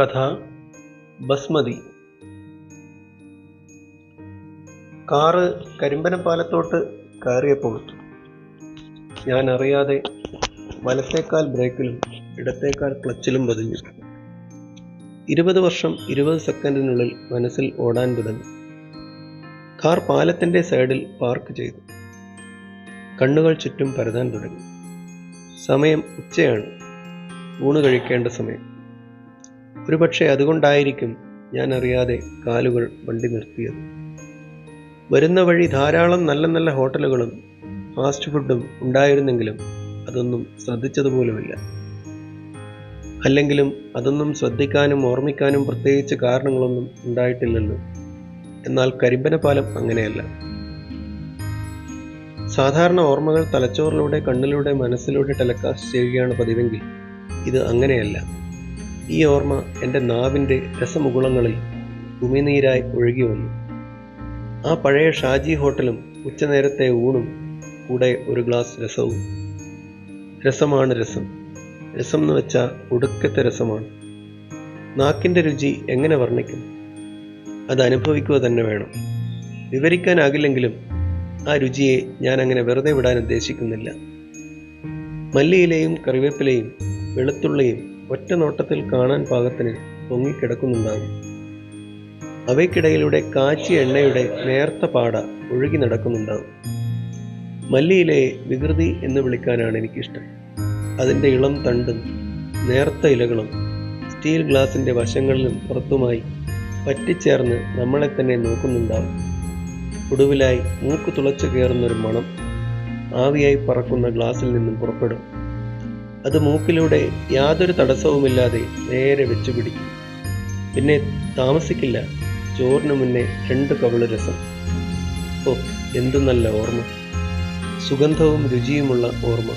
കഥ ബസ്മതി. കാറ് കരിമ്പനപ്പാലത്തോട്ട് കയറിയപ്പോൾ ഞാൻ അറിയാതെ വലത്തേക്കാൽ ബ്രേക്കിലും ഇടത്തേക്കാൽ ക്ലച്ചിലും പതിഞ്ഞു. ഇരുപത് വർഷം ഇരുപത് സെക്കൻഡിനുള്ളിൽ മനസ്സിൽ ഓടാൻ തുടങ്ങി. കാർ പാലത്തിന്റെ സൈഡിൽ പാർക്ക് ചെയ്തു. കണ്ണുകൾ ചുറ്റും പരതാൻ തുടങ്ങി. സമയം ഉച്ചയാണ്. ഊണ് കഴിക്കേണ്ട സമയം. ഒരുപക്ഷെ അതുകൊണ്ടായിരിക്കും ഞാൻ അറിയാതെ കാലുകൾ വണ്ടി നിർത്തിയത്. വരുന്ന വഴി ധാരാളം നല്ല നല്ല ഹോട്ടലുകളും ഫാസ്റ്റ് ഫുഡും ഉണ്ടായിരുന്നെങ്കിലും അതൊന്നും ശ്രദ്ധിച്ചതുപോലുമില്ല. അല്ലെങ്കിലും അതൊന്നും ശ്രദ്ധിക്കാനും ഓർമ്മിക്കാനും പ്രത്യേകിച്ച് കാരണങ്ങളൊന്നും ഉണ്ടായിട്ടില്ലല്ലോ. എന്നാൽ കരിമ്പനപാലം അങ്ങനെയല്ല. സാധാരണ ഓർമ്മകൾ തലച്ചോറിലൂടെ കണ്ണിലൂടെ മനസ്സിലൂടെ ടെലകാസ്റ്റ് ചെയ്യുകയാണ് പതിവെങ്കിൽ ഇത് അങ്ങനെയല്ല. ഈ ഓർമ്മ എന്റെ നാവിന്റെ രസമുകുളങ്ങളിൽ ഉമിനീരായി ഒഴുകി വന്നു. ആ പഴയ ഷാജി ഹോട്ടലും ഉച്ചനേരത്തെ ഊണും കൂടെ ഒരു ഗ്ലാസ് രസവും. രസമാണ് രസം. രസം എന്ന് വെച്ചാൽ ഒടുക്കത്തെ രസമാണ്. നാക്കിന്റെ രുചി എങ്ങനെ വർണിക്കും? അത് അനുഭവിക്കുക തന്നെ വേണം. വിവരിക്കാനാകില്ലെങ്കിലും ആ രുചിയെ ഞാൻ അങ്ങനെ വെറുതെ വിടാൻ ഉദ്ദേശിക്കുന്നില്ല. മല്ലിയിലയും കറിവേപ്പിലയും വെളുത്തുള്ളിയും ഒറ്റ നോട്ടത്തിൽ കാണാൻ പാകത്തിന് പൊങ്ങിക്കിടക്കുന്നുണ്ടാകും. അവയ്ക്കിടയിലൂടെ കാച്ചിയ എണ്ണയുടെ നേർത്ത പാട ഒഴുകി നടക്കുന്നുണ്ടാകും. മല്ലിയിലെ വികൃതി എന്ന് വിളിക്കാനാണ് എനിക്കിഷ്ടം. അതിന്റെ ഇളം തണ്ടും നേർത്ത ഇലകളും സ്റ്റീൽ ഗ്ലാസിന്റെ വശങ്ങളിലും പുറത്തുമായി പറ്റിച്ചേർന്ന് നമ്മളെ തന്നെ നോക്കുന്നുണ്ടാവും ഒടുവിലായി മൂക്ക് തുളച്ചു കയറുന്നൊരു മണം ആവിയായി പറക്കുന്ന ഗ്ലാസിൽ നിന്നും പുറപ്പെടും. അത് മൂക്കിലൂടെ യാതൊരു തടസ്സവുമില്ലാതെ നേരെ വെച്ചു പിടിക്കും പിന്നെ താമസിക്കില്ല. ചോറിന് മുന്നേ രണ്ട് കവൾ രസം. ഓ എന്തു നല്ല ഓർമ്മ. സുഗന്ധവും രുചിയുമുള്ള ഓർമ്മ.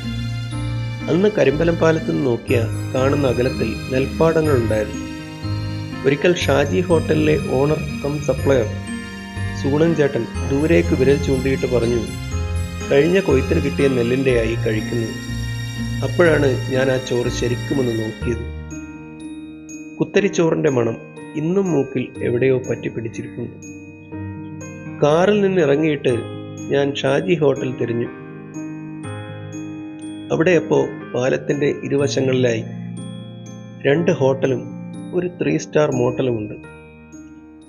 അന്ന് കരിമ്പലം പാലത്ത് നിന്ന് നോക്കിയ കാണുന്ന അകലത്തിൽ നെൽപ്പാടങ്ങളുണ്ടായിരുന്നു. ഒരിക്കൽ ഷാജി ഹോട്ടലിലെ ഓണർ കം സപ്ലയർ സൂണൻ ചേട്ടൻ ദൂരേക്ക് വിരൽ ചൂണ്ടിയിട്ട് പറഞ്ഞു കഴിഞ്ഞ കൊയ്ത്തിന് കിട്ടിയ നെല്ലിന്റെയായി കഴിക്കുന്നു. അപ്പോഴാണ് ഞാൻ ആ ചോറ് ശരിക്കുമൊന്ന് നോക്കിയത്. കുത്തരിച്ചോറിന്റെ മണം ഇന്നും മൂക്കിൽ എവിടെയോ പറ്റി പിടിച്ചിരിക്കുന്നു. കാറിൽ നിന്ന് ഇറങ്ങിയിട്ട് ഞാൻ ഷാജി ഹോട്ടൽ തിരിഞ്ഞു. അവിടെ അപ്പോൾ പാലത്തിന്റെ ഇരുവശങ്ങളിലായി രണ്ട് ഹോട്ടലും ഒരു ത്രീ സ്റ്റാർ മോട്ടലുമുണ്ട്.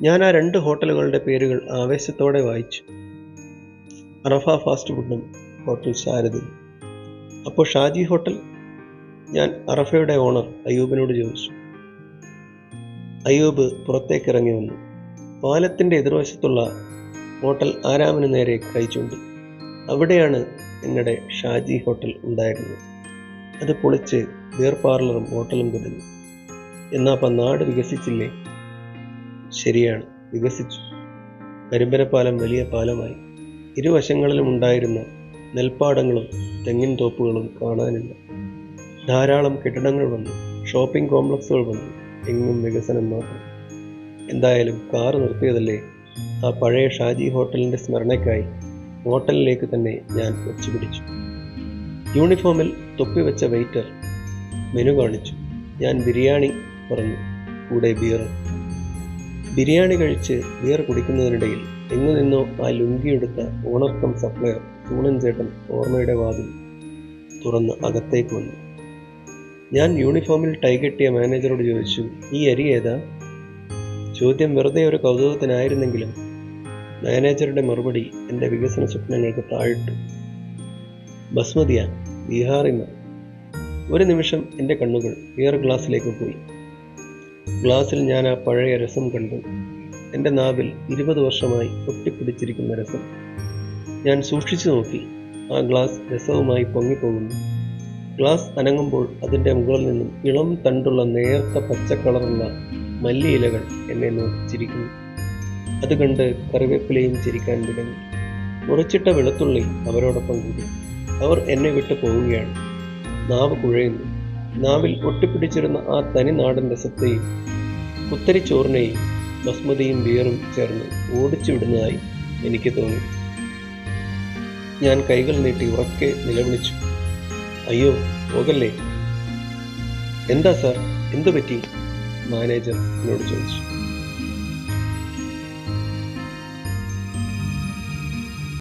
ഞാൻ ആ രണ്ട് ഹോട്ടലുകളുടെ പേരുകൾ ആവേശത്തോടെ വായിച്ചു. അറഫ ഫാസ്റ്റ് ഫുഡും ഹോട്ടൽ ശാരദയും അപ്പോൾ ഷാജി ഹോട്ടൽ ഞാൻ അറഫയുടെ ഓണർ അയ്യൂബിനോട് ചോദിച്ചു. അയ്യൂബ് പുറത്തേക്ക് ഇറങ്ങി വന്നു. പാലത്തിന്റെ എതിർവശത്തുള്ള ഹോട്ടൽ ആരാമന് നേരെ കഴിച്ചുകൊണ്ട് അവിടെയാണ് നിങ്ങളുടെ ഷാജി ഹോട്ടൽ ഉണ്ടായിരുന്നത്. അത് പൊളിച്ച് ബിയർ പാർലറും ഹോട്ടലും തുടങ്ങി. എന്നാ അപ്പം നാട് വികസിച്ചില്ലേ? ശരിയാണ് വികസിച്ചു. കരിമ്പനപ്പാലം വലിയ പാലമായി. ഇരുവശങ്ങളിലും ഉണ്ടായിരുന്ന നെൽപ്പാടങ്ങളും തെങ്ങിൻ തോപ്പുകളും കാണാനില്ല. ധാരാളം കെട്ടിടങ്ങൾ വന്നു. ഷോപ്പിംഗ് കോംപ്ലക്സുകൾ വന്നു. എങ്ങും വികസനം മാത്രം. എന്തായാലും കാറ് നിർത്തിയതല്ലേ? ആ പഴയ ഷാജി ഹോട്ടലിന്റെ സ്മരണയ്ക്കായി ഹോട്ടലിലേക്ക് തന്നെ ഞാൻ വെച്ചുപിടിച്ചു യൂണിഫോമിൽ തൊപ്പി വെച്ച വെയിറ്റർ മെനു കാണിച്ചു. ഞാൻ ബിരിയാണി പറഞ്ഞു. കൂടെ ബിയർ. ബിരിയാണി കഴിച്ച് ബിയർ കുടിക്കുന്നതിനിടയിൽ എങ്ങു നിന്നോ ആ ലുങ്കിയെടുത്ത ഓണർക്കം സപ്ലയർ ചൂണൻ ചേട്ടൻ ഓർമ്മയുടെ വാതിൽ തുറന്ന് അകത്തേക്ക് വന്നു. ഞാൻ യൂണിഫോമിൽ ടൈ കെട്ടിയ മാനേജറോട് ചോദിച്ചു ഈ അരി ഏതാ? ചോദ്യം വെറുതെ ഒരു കൗതുകത്തിനായിരുന്നെങ്കിലും മാനേജറുടെ മറുപടി എന്റെ വികസന സ്വപ്നങ്ങൾക്ക് താഴിട്ടു. ബസ്മതിയാ ബീഹാറിന്ന് ഒരു നിമിഷം എന്റെ കണ്ണുകൾ ബിയർ ഗ്ലാസ്സിലേക്ക് പോയി. ഗ്ലാസ്സിൽ ഞാൻ ആ പഴയ രസം കണ്ടു. എന്റെ നാവിൽ ഇരുപത് വർഷമായി ഒട്ടിപ്പിടിച്ചിരിക്കുന്ന രസം. ഞാൻ സൂക്ഷിച്ചു നോക്കി. ആ ഗ്ലാസ് രസവുമായി പൊങ്ങിപ്പോകുന്നു. ഗ്ലാസ് അനങ്ങുമ്പോൾ അതിന്റെ മുകളിൽ നിന്നും ഇളം തണ്ടുള്ള നേർത്ത പച്ച കളറുള്ള മല്ലിയിലകൾ എന്നെ നോക്കിച്ചിരിക്കുന്നു. അത് കണ്ട് കറിവേപ്പിലയും ചിരിക്കാൻ തുടങ്ങി. മുറിച്ചിട്ട വെളുത്തുള്ളി അവരോടൊപ്പം കൂടി. അവർ എന്നെ വിട്ടു പോവുകയാണ്. നാവ് കുഴയുന്നു. നാവിൽ ഒട്ടിപ്പിടിച്ചിരുന്ന ആ തനി നാടൻ രസത്തെയും കുത്തരിച്ചോറിനെയും ബസ്മതിയും ബിയറും ചേർന്ന് ഓടിച്ചു വിടുന്നതായി എനിക്ക് തോന്നി. ഞാൻ കൈകൾ നീട്ടി ഉറക്കെ നിലവിളിച്ചു. അയ്യോ പോകല്ലേ? എന്താ സാർ? എന്തു പറ്റി? മാനേജർ എന്നോട് ചോദിച്ചു.